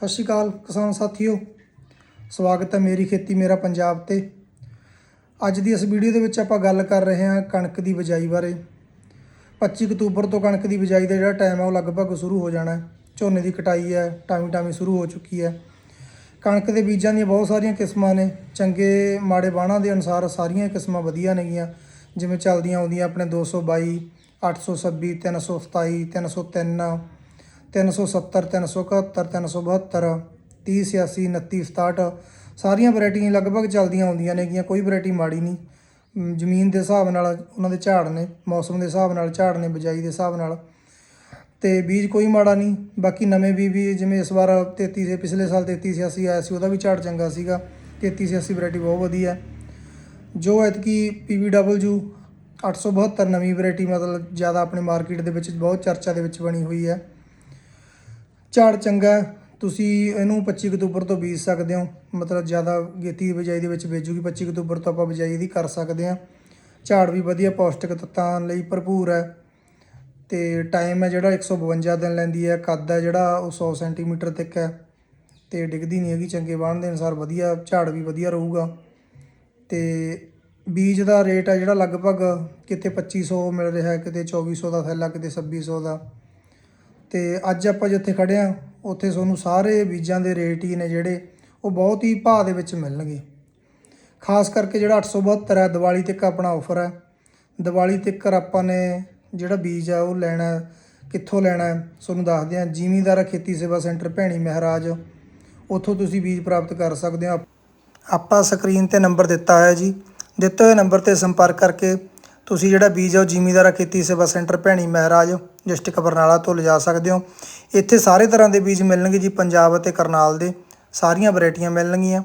ਸਤਿ ਸ਼੍ਰੀ ਅਕਾਲ ਕਿਸਾਨ ਸਾਥੀਓ, ਸਵਾਗਤ ਹੈ ਮੇਰੀ ਖੇਤੀ ਮੇਰਾ ਪੰਜਾਬ ਤੇ। ਅੱਜ ਦੀ ਇਸ ਵੀਡੀਓ ਦੇ ਵਿੱਚ ਆਪਾਂ ਗੱਲ ਕਰ ਰਹੇ ਹਾਂ ਕਣਕ ਦੀ ਬਿਜਾਈ ਬਾਰੇ। 25 ਅਕਤੂਬਰ ਤੋਂ ਕਣਕ ਦੀ ਬਿਜਾਈ ਦਾ ਜਿਹੜਾ ਟਾਈਮ ਹੈ ਉਹ ਲਗਭਗ ਸ਼ੁਰੂ ਹੋ ਜਾਣਾ ਹੈ। ਝੋਨੇ ਦੀ ਕਟਾਈ ਹੈ ਟਾਈਮ ਟਾਈਮ ਸ਼ੁਰੂ ਹੋ ਚੁੱਕੀ ਹੈ। ਕਣਕ ਦੇ ਬੀਜਾਂ ਦੀਆਂ ਬਹੁਤ ਸਾਰੀਆਂ ਕਿਸਮਾਂ ਨੇ। ਚੰਗੇ ਮਾੜੇ ਬਾਣਾ ਦੇ ਅਨੁਸਾਰ ਸਾਰੀਆਂ ਕਿਸਮਾਂ ਵਧੀਆ ਨੇਗੀਆਂ। ਜਿਵੇਂ ਚੱਲਦੀਆਂ ਆਉਂਦੀਆਂ ਆਪਣੇ 222 826 327 303 370 371 372 30 86 29 67 ਸਾਰੀਆਂ ਵੈਰਾਈਟੀਆਂ ਲਗਭਗ ਚੱਲਦੀਆਂ ਆਉਂਦੀਆਂ ਨੇਗੀਆਂ, ਕੋਈ ਵੈਰਾਈਟੀ ਮਾੜੀ ਨਹੀਂ। ਜ਼ਮੀਨ ਦੇ ਹਿਸਾਬ ਨਾਲ ਉਹਨਾਂ ਦੇ ਝਾੜ ਨੇ, ਮੌਸਮ ਦੇ ਹਿਸਾਬ ਨਾਲ, ਝਾੜ ਨੇ, ਬਿਜਾਈ ਦੇ ਹਿਸਾਬ ਨਾਲ। ਤੇ ਬੀਜ ਕੋਈ ਮਾੜਾ ਨਹੀਂ, ਬਾਕੀ ਨਵੇਂ ਬੀਜ ਵੀ ਜਿਵੇਂ ਇਸ ਵਾਰ 33 ਸੇ ਪਿਛਲੇ ਸਾਲ 33 86 ਆਇਆ ਸੀ, ਉਹਦਾ ਵੀ ਝਾੜ ਚੰਗਾ ਸੀਗਾ 33 86 ਵੈਰਾਈਟੀ ਬਹੁਤ ਵਧੀਆ। ਜੋ ਐਤਕੀ PVW 872 ਨਵੀਂ ਵੈਰਾਈਟੀ ਮਤਲਬ ਜ਼ਿਆਦਾ ਆਪਣੇ ਮਾਰਕੀਟ ਦੇ ਵਿੱਚ, ਬਹੁਤ ਚਰਚਾ ਦੇ ਵਿੱਚ ਬਣੀ ਹੋਈ ਹੈ। ਝਾੜ ਚੰਗਾ ਤੁਸੀਂ ਇਹਨੂੰ 25 ਅਕਤੂਬਰ ਤੋਂ ਬੀਜ ਸਕਦੇ ਹੋ। ਮਤਲਬ ਜ਼ਿਆਦਾ ਗੇਤੀ ਦੀ ਬਿਜਾਈ ਦੇ ਵਿੱਚ ਬੀਜੂਗੀ 25 ਅਕਤੂਬਰ ਤੋਂ ਆਪਾਂ ਬਿਜਾਈ ਇਹਦੀ ਕਰ ਸਕਦੇ ਹਾਂ। ਝਾੜ ਵੀ ਵਧੀਆ, ਪੌਸ਼ਟਿਕ ਤੱਤਾਂ ਲਈ ਭਰਪੂਰ ਹੈ। ਤੇ ਟਾਈਮ ਹੈ ਜਿਹੜਾ 152 ਦਿਨ ਲੈਂਦੀ ਹੈ, ਕੱਦ ਹੈ ਜਿਹੜਾ ਉਹ 100 ਸੈਂਟੀਮੀਟਰ ਤੱਕ ਹੈ। ਤੇ ਡਿੱਗਦੀ ਨਹੀਂ ਹੈਗੀ, ਚੰਗੇ ਬਾਣ ਦੇ ਅਨੁਸਾਰ ਵਧੀਆ, ਝਾੜ ਵੀ ਵਧੀਆ ਰਹੂਗਾ। ਤੇ ਬੀਜ ਦਾ ਰੇਟ ਹੈ ਜਿਹੜਾ ਲਗਭਗ ਕਿਤੇ 2500 ਮਿਲ ਰਿਹਾ ਹੈ, ਕਿਤੇ 2400 ਦਾ ਥੈਲਾ, ਕਿਤੇ 2600 ਦਾ। ਤੇ ਅੱਜ ਆਪਾਂ ਜਿੱਥੇ ਖੜੇ ਆ ਉੱਥੇ ਤੁਹਾਨੂੰ ਸਾਰੇ ਬੀਜਾਂ ਦੇ ਰੇਟ ਹੀ ਨੇ ਜਿਹੜੇ ਉਹ ਬਹੁਤ ਹੀ ਭਾਅ ਦੇ ਵਿੱਚ ਮਿਲਣਗੇ। ਖਾਸ ਕਰਕੇ ਜਿਹੜਾ 872 ਹੈ, ਦੀਵਾਲੀ ਤੱਕ ਆਪਣਾ ਆਫਰ ਹੈ। ਦੀਵਾਲੀ ਤੱਕ ਆਪਾਂ ਨੇ ਜਿਹੜਾ ਬੀਜ ਆ, ਉਹ ਲੈਣਾ ਕਿੱਥੋਂ ਲੈਣਾ ਤੁਹਾਨੂੰ ਦੱਸਦੇ ਹਾਂ। ਜ਼ਿਮੀਂਦਾਰਾ ਖੇਤੀ ਸੇਵਾ ਸੈਂਟਰ, ਭੈਣੀ ਮਹਾਰਾਜ। ਉੱਥੋਂ ਤੁਸੀਂ ਬੀਜ ਪ੍ਰਾਪਤ ਕਰ ਸਕਦੇ ਹੋ। ਆਪਾਂ ਸਕਰੀਨ ਤੇ ਨੰਬਰ ਦਿੱਤਾ ਹੋਇਆ ਜੀ। ਦਿੱਤੇ ਹੋਏ ਨੰਬਰ ਤੇ ਸੰਪਰਕ ਕਰਕੇ ਤੁਸੀਂ ਜਿਹੜਾ ਬੀਜ ਆ ਉਹ ਜ਼ਿਮੀਦਾਰਾ ਖੇਤੀ ਸੇਵਾ ਸੈਂਟਰ ਭੈਣੀ ਮਹਾਰਾਜ, ਡਿਸਟ੍ਰਿਕਟ ਬਰਨਾਲਾ ਤੋਂ ਲਿਜਾ ਸਕਦੇ ਹੋ। ਇੱਥੇ ਸਾਰੇ ਤਰ੍ਹਾਂ ਦੇ ਬੀਜ ਮਿਲਣਗੇ ਜੀ, ਪੰਜਾਬ ਅਤੇ ਕਰਨਾਲ ਦੇ। ਸਾਰੀਆਂ ਵੈਰਾਈਟੀਆਂ ਮਿਲਣਗੀਆਂ।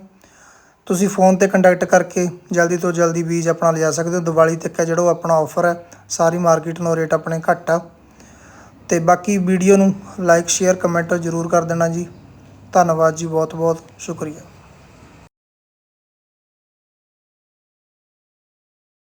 ਤੁਸੀਂ ਫੋਨ ਤੇ ਕੰਟੈਕਟ ਕਰਕੇ ਜਲਦੀ ਤੋਂ ਜਲਦੀ ਬੀਜ ਆਪਣਾ ਲਿਜਾ ਸਕਦੇ ਹੋ। ਦੀਵਾਲੀ ਤੱਕ ਹੈ ਜਿਹੜਾ ਉਹ ਆਪਣਾ ਆਫਰ ਹੈ। ਸਾਰੀ ਮਾਰਕੀਟ ਨੂੰ ਰੇਟ ਆਪਣੇ ਘੱਟ ਆ। ਤੇ ਬਾਕੀ ਵੀਡੀਓ ਨੂੰ ਲਾਈਕ, ਸ਼ੇਅਰ, ਕਮੈਂਟ ਜ਼ਰੂਰ ਕਰ ਦੇਣਾ ਜੀ। ਧੰਨਵਾਦ ਜੀ ਬਹੁਤ ਬਹੁਤ ਸ਼ੁਕਰੀਆ।